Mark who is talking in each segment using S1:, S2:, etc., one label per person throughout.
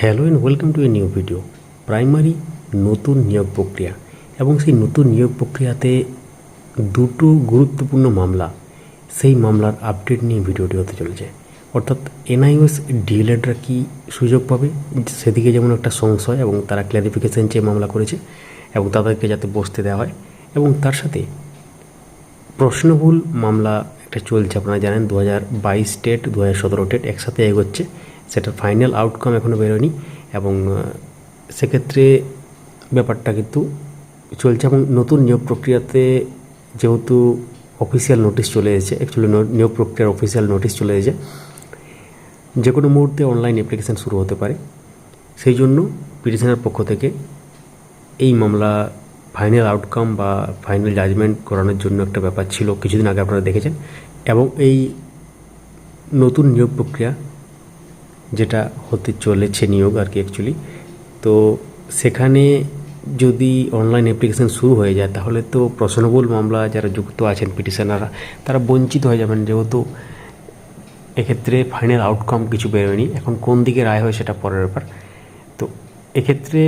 S1: Hello and welcome to a new video primary নতুন নিয়োগ প্রক্রিয়া। এবং সেই নতুন নিয়োগ প্রক্রিয়াতে দুটো গুরুত্বপূর্ণ মামলা সেই মামলার আপডেট নিয়ে ভিডিওটি হতে চলেছে। অর্থাৎ এনআইওএস ডিএলএডরা কি সুযোগ পাবে? সেদিকে যেমন একটা সংশয় এবং তারা ক্ল্যারিফিকেশন চেয়ে মামলা করেছে এবং তাদেরকে যাতে বসতে দেওয়া হয়। এবং তার সাথে প্রশ্নভুল মামলা একটা চলছে, আপনারা জানেন, দু হাজার বাইশ টেট, দু হাজার সতেরো টেট একসাথে এগোচ্ছে। সেটার ফাইনাল আউটকাম এখনও বেরোয়নি এবং সেক্ষেত্রে ব্যাপারটা কিন্তু চলছে এবং নতুন নিয়োগ প্রক্রিয়াতে যেহেতু অফিসিয়াল নোটিশ চলে এসেছে অ্যাকচুয়ালি নিয়োগ প্রক্রিয়ার অফিসিয়াল নোটিশ চলে এসেছে যে কোনো মুহূর্তে অনলাইন অ্যাপ্লিকেশান শুরু হতে পারে। সেই জন্য পিটিশনের পক্ষ থেকে এই মামলা ফাইনাল আউটকাম বা ফাইনাল জাজমেন্ট করানোর জন্য একটা ব্যাপার ছিল, কিছুদিন আগে আপনারা দেখেছেন এবং এই নতুন নিয়োগ প্রক্রিয়া যেটা হতে চলেছে নিয়োগ আর কি অ্যাকচুয়ালি তো সেখানে যদি অনলাইন অ্যাপ্লিকেশন শুরু হয়ে যায়, তাহলে তো প্রশ্নবুল মামলা, যারা যুক্ত আছেন পিটিশনাররা তারা বঞ্চিত হয়ে যাবেন যেহেতু এক্ষেত্রে ফাইনাল আউটকাম কিছু বেরোয়নি। এখন কোন দিকে রায় হয় সেটা পরের ব্যাপার। তো এক্ষেত্রে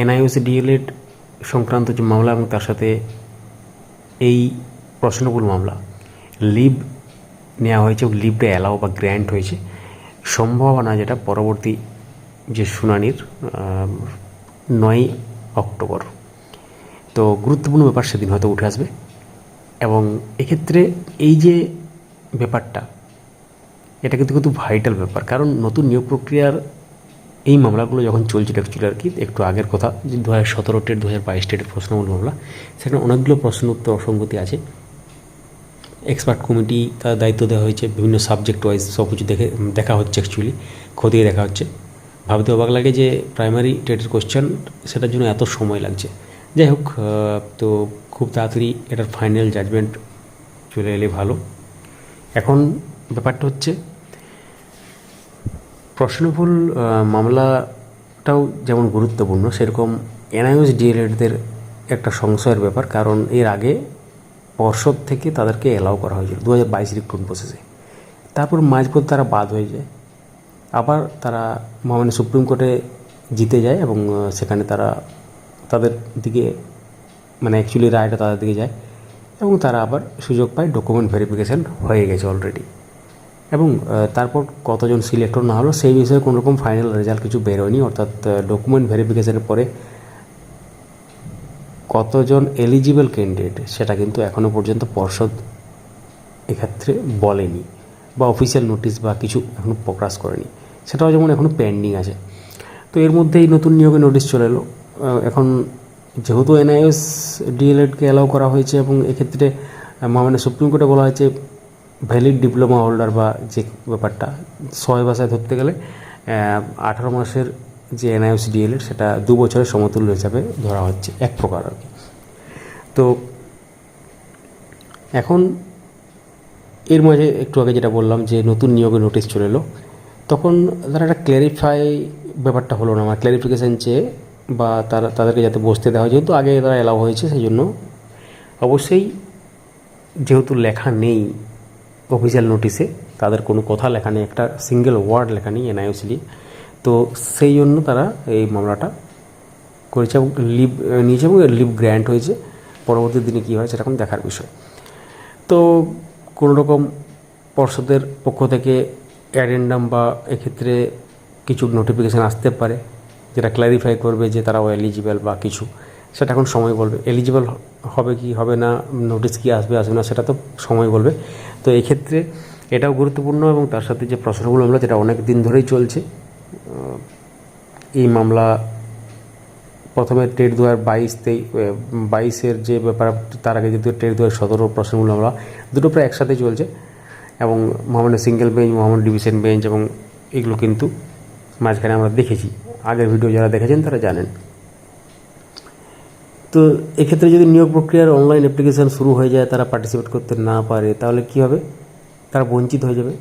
S1: এনআইওসি ডিএলএড সংক্রান্ত যে মামলা এবং তার সাথে এই প্রশ্নবুল মামলা লিভ নেওয়া হয়েছে লিভটা অ্যালাও বা গ্র্যান্ট হয়েছে। সম্ভাবনা যেটা পরবর্তী যে শুনানির নয় অক্টোবর। তো গুরুত্বপূর্ণ ব্যাপার সেদিন হয়তো উঠে আসবে। এবং এক্ষেত্রে এই যে ব্যাপারটা, এটা কিন্তু কিন্তু ভাইটাল ব্যাপার। কারণ নতুন নিয়োগ প্রক্রিয়ার এই মামলাগুলো যখন চলছিল অ্যাকচুয়ালি আর কি, একটু আগের কথা, যে দু হাজার সতেরো টেট দু হাজার বাইশ টেটের প্রশ্নমূল মামলা, সেখানে অনেকগুলো প্রশ্ন উত্তর অসঙ্গতি আছে। এক্সপার্ট কমিটি তার দায়িত্ব দেওয়া হয়েছে, বিভিন্ন সাবজেক্ট ওয়াইজ সব কিছু দেখে দেখা হচ্ছে অ্যাকচুয়ালি খতিয়ে দেখা হচ্ছে। ভাবতে অবাক লাগে যে প্রাইমারি টেটের কোশ্চেন সেটার জন্য এত সময় লাগছে। যাই হোক তো খুব তাড়াতাড়ি এটার ফাইনাল জাজমেন্ট চলে এলে ভালো। এখন ব্যাপারটা হচ্ছে, প্রশ্নভুল মামলাটাও যেমন গুরুত্বপূর্ণ, সেরকম এনআইএস ডিএলএডদের একটা সংশয়ের ব্যাপার, কারণ এর আগে পর্ষদ থেকে তাদেরকে অ্যালাউ করা হয়েছিল দু হাজার বাইশ রিক্রুট প্রসেসে তারপর মাঝপথে তারা বাদ হয়ে যায়। আবার তারা মানে সুপ্রিম কোর্টে জিতে যায় এবং সেখানে তারা তাদের দিকে মানে অ্যাকচুয়ালি রায়টা তাদের দিকে যায় এবং তারা আবার সুযোগ পায় ডকুমেন্ট ভেরিফিকেশান হয়ে গেছে অলরেডি এবং তারপর কতজন সিলেক্ট না হলো, সেই বিষয়ে কোনো রকম ফাইনাল রেজাল্ট কিছু বেরোয়নি, অর্থাৎ ডকুমেন্ট ভেরিফিকেশানের পরে কতজন এলিজিবল ক্যান্ডিডেট সেটা কিন্তু এখনও পর্যন্ত পর্ষদ এক্ষেত্রে বলেনি বা অফিসিয়াল নোটিশ বা কিছু এখনও প্রকাশ করেনি। সেটাও যেমন এখনও পেন্ডিং আছে। তো এর মধ্যে এই নতুন নিয়োগে নোটিশ চলে এলো। এখন যেহেতু এনআইএস ডিএলএডকে অ্যালাউ করা হয়েছে এবং এক্ষেত্রে আহ, মানে সুপ্রিম কোর্টে বলা হয়েছে ভ্যালিড ডিপ্লোমা হোল্ডার বা যে ব্যাপারটা ছয় ভাষায় ধরতে গেলে আঠারো মাসের যে এনআইএস ডিএলএড সেটা দু বছরের সমতুল্য হিসাবে ধরা হচ্ছে, এক প্রকার আর কি। তো এখন এর মাঝে একটু আগে যেটা বললাম যে নতুন নিয়োগের নোটিশ চলে এলো, তখন তারা একটা ক্ল্যারিফাই ব্যাপারটা হলো না আমার ক্ল্যারিফিকেশান চেয়ে বা তারা, তাদেরকে যাতে বসতে দেওয়া হয়, যেহেতু আগে তারা অ্যালাউ হয়েছে সেই জন্য অবশ্যই যেহেতু লেখা নেই অফিসিয়াল নোটিশে তাদের কোনো কথা লেখা নেই, একটা সিঙ্গেল ওয়ার্ড লেখা নেই এনআইওসি তো সেই জন্য তারা এই মামলাটা করেছে এবং লিভ নিয়েছে এবং লিভ গ্র্যান্ট হয়েছে। পরবর্তী দিনে কী হয় সেটা এখন দেখার বিষয়। তো কোনো রকম পর্ষদের পক্ষ থেকে অ্যাডেন্ডাম বা এক্ষেত্রে কিছু নোটিফিকেশান আসতে পারে, যেটা ক্ল্যারিফাই করবে যে তারাও এলিজিবল বা কিছু, সেটা এখন সময় বলবে। এলিজিবল হবে কি, হবে না নোটিশ কি আসবে আসবে না, সেটা তো সময় বলবে। তো এক্ষেত্রে এটাও গুরুত্বপূর্ণ এবং তার সাথে যে প্রশ্নগুলো আমরা, যেটা অনেক দিন ধরেই চলছে এই মামলা প্রথমে টেট দু হাজার বাইশ বাইশের যে ব্যাপার, তার আগে যেহেতু টেট দু হাজার সতেরো প্রশ্নগুলো আমরা দুটো প্রায় একসাথে চলছে। এবং মহামান্য সিঙ্গেল বেঞ্চ মহামান্য ডিভিশন বেঞ্চ এবং এগুলো কিন্তু মাঝখানে আমরা দেখেছি। আগের ভিডিও যারা দেখেছেন, তারা জানেন। তো এক্ষেত্রে যদি নিয়োগ প্রক্রিয়ার অনলাইন অ্যাপ্লিকেশান শুরু হয়ে যায়, তারা পার্টিসিপেট করতে না পারে, তাহলে কী হবে? তারা বঞ্চিত হয়ে যাবে।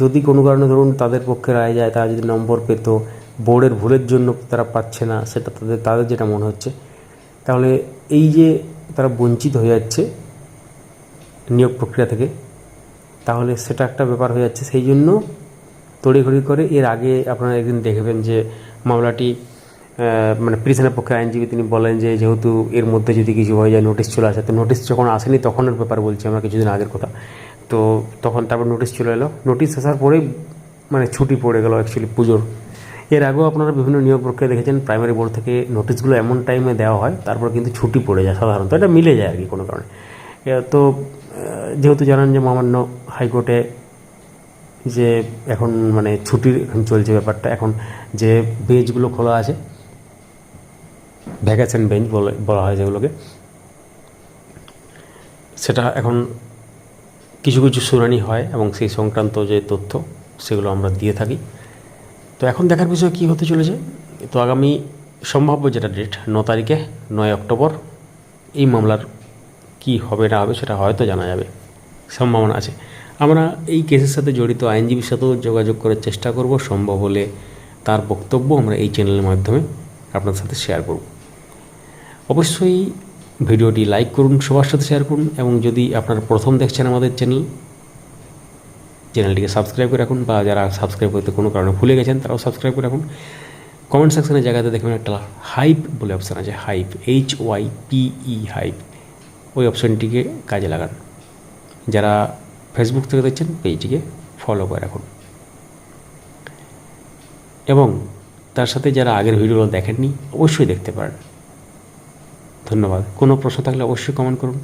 S1: যদি কোনো কারণে ধরুন তাদের পক্ষে রায় যায়, তারা যদি নম্বর পেত, বোর্ডের ভুলের জন্য তারা পাচ্ছে না, সেটা তাদের তাদের যেটা মনে হচ্ছে, তাহলে এই যে তারা বঞ্চিত হয়ে যাচ্ছে নিয়োগ প্রক্রিয়া থেকে, তাহলে সেটা একটা ব্যাপার হয়ে যাচ্ছে। সেই জন্য তড়িঘড়ি করে এর আগে আপনারা একদিন দেখবেন যে মামলাটি মানে প্রিজনের পক্ষে আইনজীবী তিনি বলেন যে যেহেতু এর মধ্যে যদি কিছু হয়ে যায়, নোটিশ চলে আসে, তো নোটিশ যখন আসেনি তখনের ব্যাপার বলছি আমরা কিছুদিন আগের কথা। তো তখন তারপর নোটিশ চলে এলো। নোটিশ আসার পরেই মানে ছুটি পড়ে গেল অ্যাকচুয়ালি পুজোর। এর আগেও আপনারা বিভিন্ন নিয়োগ প্রক্রিয়া দেখেছেন প্রাইমারি বোর্ড থেকে নোটিশগুলো এমন টাইমে দেওয়া হয়, তারপর কিন্তু ছুটি পড়ে যায় সাধারণত। এটা মিলে যায় আর কি কোনো কারণে। তো যেহেতু জানান যে মহামান্য হাইকোর্টে যে এখন মানে ছুটির এখন চলছে ব্যাপারটা, এখন যে বেঞ্চগুলো খোলা আছে ভ্যাকেশন বেঞ্চ বলে, বলা হয় যেগুলোকে, সেটা এখন কিছু কিছু শুনানি হয় এবং সেই সংক্রান্ত যে তথ্য, সেগুলো আমরা দিয়ে থাকি। তো এখন দেখার বিষয় কী হতে চলেছে? তো আগামী সম্ভাব্য যেটা ডেট ন তারিখে, নয় অক্টোবর, এই মামলার কি হবে না হবে সেটা হয়তো জানা যাবে। সম্ভাবনা আছে। আমরা এই কেসের সাথে জড়িত আইনজীবীর সাথেও যোগাযোগ করার চেষ্টা করব। সম্ভব হলে তার বক্তব্য আমরা এই চ্যানেলের মাধ্যমে আপনার সাথে শেয়ার করব। অবশ্যই ভিডিওটি লাইক করুন, সবার সাথে শেয়ার করুন, এবং যদি আপনারা প্রথম দেখছেন আমাদের চ্যানেল, চ্যানেলটিকে সাবস্ক্রাইব করে রাখুন, বা যারা সাবস্ক্রাইব করতে কোনো কারণে ভুলে গেছেন, তারাও সাবস্ক্রাইব করে রাখুন। কমেন্ট সেকশনের জায়গাতে দেখবেন একটা হাইপ বলে অপশান আছে, hype H Y P E hype. ওই অপশানটিকে কাজে লাগান। যারা ফেসবুক থেকে দেখছেন, পেজটিকে ফলো করে রাখুন। এবং তার সাথে যারা আগের ভিডিওগুলো দেখেননি, অবশ্যই দেখতে পারেন। ধন্যবাদ। কোনো প্রশ্ন থাকলে অবশ্যই কমেন্ট করুন।